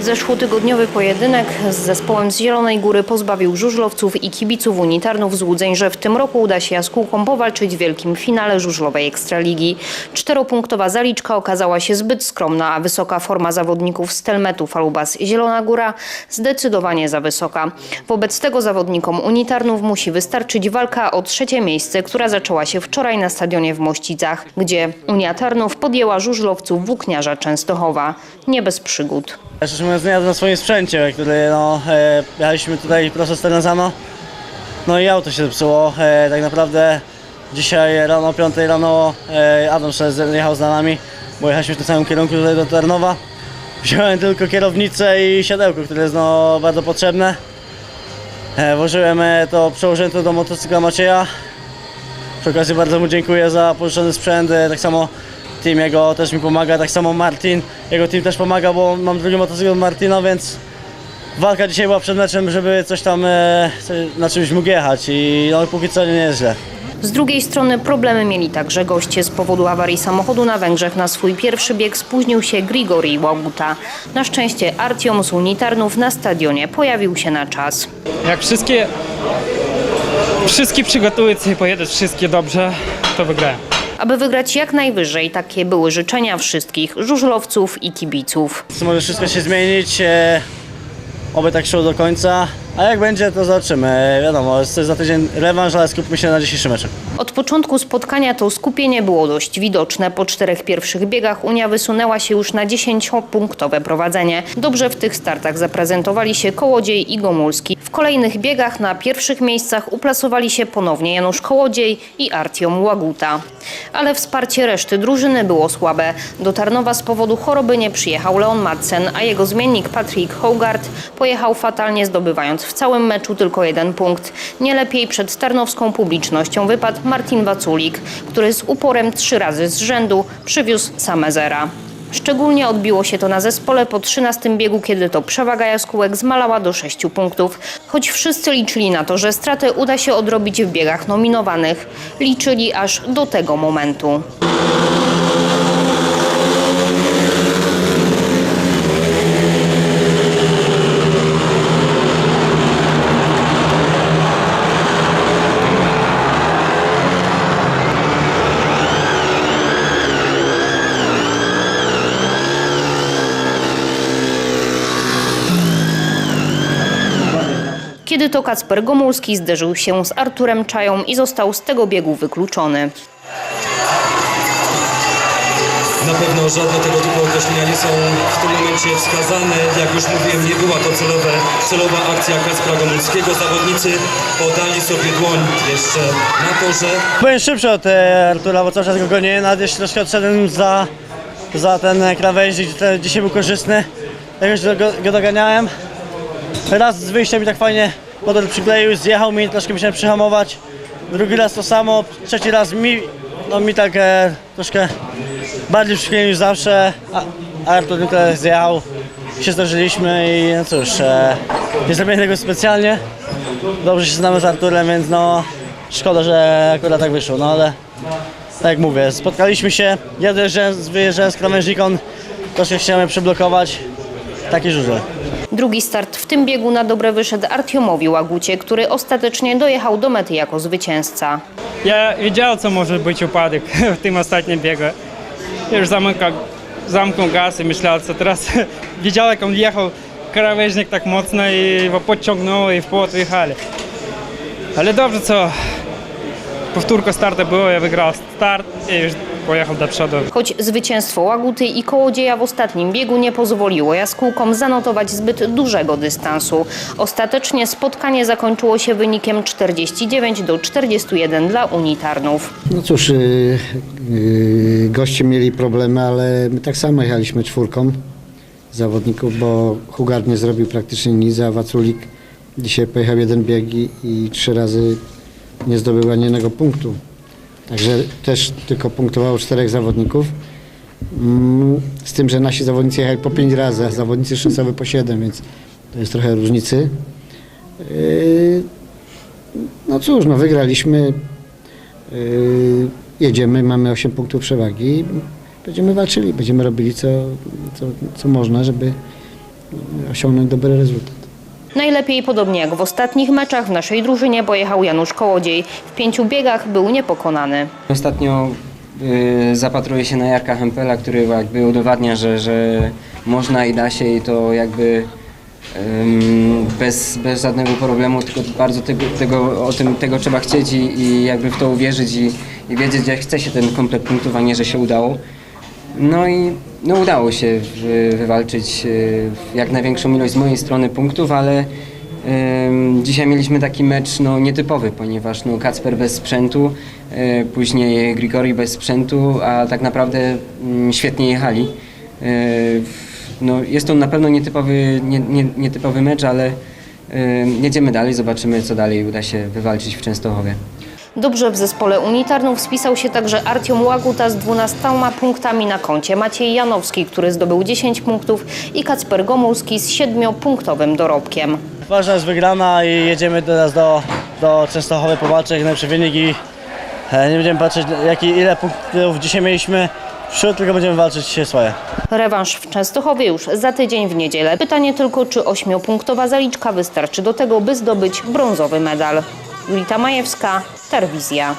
Zeszłotygodniowy pojedynek z zespołem z Zielonej Góry pozbawił żużlowców i kibiców unitarnów złudzeń, że w tym roku uda się jaskółkom powalczyć w wielkim finale żużlowej Ekstraligi. Czteropunktowa zaliczka okazała się zbyt skromna, a wysoka forma zawodników z Telmetu Falubas Zielona Góra zdecydowanie za wysoka. Wobec tego zawodnikom unitarnów musi wystarczyć walka o trzecie miejsce, która zaczęła się wczoraj na stadionie w Mościcach, gdzie Unia Tarnów podjęła żużlowców Włókniarza Częstochowa. Nie bez przygód. Szczerze mówiąc, nie jadę na swoim sprzęcie, który no, e, jechaliśmy tutaj prosto z Terenzano. No i auto się zepsuło. E, tak naprawdę dzisiaj rano, o 5 rano e, Adam Szer jechał z nami, bo jechaliśmy w tym samym kierunku tutaj do Tarnowa. Wziąłem tylko kierownicę i siadełko, które jest no, bardzo potrzebne. E, włożyłem e, to, przełożyłem to do motocykla Macieja. Przy okazji bardzo mu dziękuję za pożyczony sprzęt. E, Tak samo team jego też mi pomaga, tak samo Martin. Jego team też pomaga, bo mam drugi motocykl Martina, więc walka dzisiaj była przed meczem, żeby coś tam e, na czymś mógł jechać i no, póki co nie jest źle. Z drugiej strony problemy mieli także goście. Z powodu awarii samochodu na Węgrzech na swój pierwszy bieg spóźnił się Grigori Łaguta. Na szczęście Artiom z Unitarnów na stadionie pojawił się na czas. Jak wszystkie wszystkie przygotuję sobie pojedę wszystkie dobrze, to wygrałem. Aby wygrać jak najwyżej, takie były życzenia wszystkich żużlowców i kibiców. Może wszystko się zmienić, e, oby tak szło do końca, a jak będzie to zobaczymy. Wiadomo, jest za tydzień rewanż, ale skupmy się na dzisiejszym meczu. Od początku spotkania to skupienie było dość widoczne. Po czterech pierwszych biegach Unia wysunęła się już na 10-punktowe prowadzenie. Dobrze w tych startach zaprezentowali się Kołodziej i Gomulski. W kolejnych biegach na pierwszych miejscach uplasowali się ponownie Janusz Kołodziej i Artiom Łaguta. Ale wsparcie reszty drużyny było słabe. Do Tarnowa z powodu choroby nie przyjechał Leon Madsen, a jego zmiennik Patrick Hogard pojechał fatalnie zdobywając w całym meczu tylko jeden punkt. Nie lepiej przed tarnowską publicznością wypadł Martin Waculik, który z uporem trzy razy z rzędu przywiózł same zera. Szczególnie odbiło się to na zespole po 13 biegu, kiedy to przewaga jaskółek zmalała do 6 punktów. Choć wszyscy liczyli na to, że stratę uda się odrobić w biegach nominowanych, liczyli aż do tego momentu. Kiedy to Kacper Gomulski zderzył się z Arturem Czają i został z tego biegu wykluczony. Na pewno żadne tego typu określenia nie są w tym momencie wskazane. Jak już mówiłem, nie była to celowe, celowa akcja Kacpra Gomulskiego. Zawodnicy podali sobie dłoń jeszcze na torze. Byłem szybszy od e, Artura, bo cały czas go gonię, nawet jeśli troszkę odszedłem za, za ten krawędź, gdzie dzisiaj był korzystny. Jakoś go, go doganiałem. Raz z wyjścia mi tak fajnie model przykleił, zjechał mi, troszkę musiałem przyhamować. Drugi raz to samo, trzeci raz mi, no mi tak e, troszkę bardziej przykleił niż zawsze. A, Artur tylko zjechał, się zdarzyliśmy i no cóż, e, nie zrobiłem tego specjalnie. Dobrze się znamy z Arturem, więc no szkoda, że akurat tak wyszło, no ale tak jak mówię, spotkaliśmy się, ja wyjeżdżałem z krawężnika, on troszkę chciałem przeblokować, takie żużle. Drugi start w tym biegu na dobre wyszedł Artiomowi Łagucie, który ostatecznie dojechał do mety jako zwycięzca. Ja wiedział, co może być upadek w tym ostatnim biegu. Już zamykał, zamknął gaz i myślał, co teraz widział, jak on jechał krawężnik tak mocno i go podciągnął i w płot. Ale dobrze, co powtórka startu było, ja wygrał start i już pojechał do przodu. Choć zwycięstwo Łaguty i Kołodzieja w ostatnim biegu nie pozwoliło jaskółkom zanotować zbyt dużego dystansu. Ostatecznie spotkanie zakończyło się wynikiem 49 do 41 dla Unitarnów. No cóż, yy, yy, goście mieli problemy, ale my tak samo jechaliśmy czwórką zawodników, bo Hugard nie zrobił praktycznie nic, a Waculik dzisiaj pojechał jeden bieg i, i trzy razy nie zdobył ani jednego punktu. Także też tylko punktowało czterech zawodników. Mm, Z tym, że nasi zawodnicy jechali po pięć razy, a zawodnicy szansowi po siedem, więc to jest trochę różnicy. Yy, No cóż, no wygraliśmy. Yy, jedziemy, mamy 8 punktów przewagi będziemy walczyli, będziemy robili co, co, co można, żeby, osiągnąć dobry rezultat. Najlepiej, podobnie jak w ostatnich meczach, w naszej drużynie pojechał Janusz Kołodziej. W pięciu biegach był niepokonany. Ostatnio y, zapatruję się na Jarka Hempela, który jakby udowadnia, że, że można i da się i to jakby bez, bez żadnego problemu, tylko bardzo tego, tego, o tym, tego trzeba chcieć i, i jakby w to uwierzyć i, i wiedzieć, że chce się ten komplet punktów, a nie, że się udało. No i no udało się wy- wywalczyć y, jak największą ilość z mojej strony punktów, ale dzisiaj mieliśmy taki mecz no, nietypowy, ponieważ no, Kacper bez sprzętu, y, później Grigori bez sprzętu, a tak naprawdę mm, świetnie jechali. Y, no, jest to na pewno nietypowy, nie, nie, nietypowy mecz, ale jedziemy dalej, zobaczymy co dalej uda się wywalczyć w Częstochowie. Dobrze w zespole unitarnów spisał się także Artiom Łaguta z 12 punktami na koncie, Maciej Janowski, który zdobył 10 punktów i Kacper Gomulski z 7-punktowym dorobkiem. Ważna jest wygrana i jedziemy teraz do, do Częstochowy powalczyć jak najlepszy wynik i e, nie będziemy patrzeć jaki, ile punktów dzisiaj mieliśmy w przód, tylko będziemy walczyć swoje. Rewanż w Częstochowie już za tydzień w niedzielę. Pytanie tylko, czy 8-punktowa zaliczka wystarczy do tego, by zdobyć brązowy medal. Julita Majewska, Terwizja.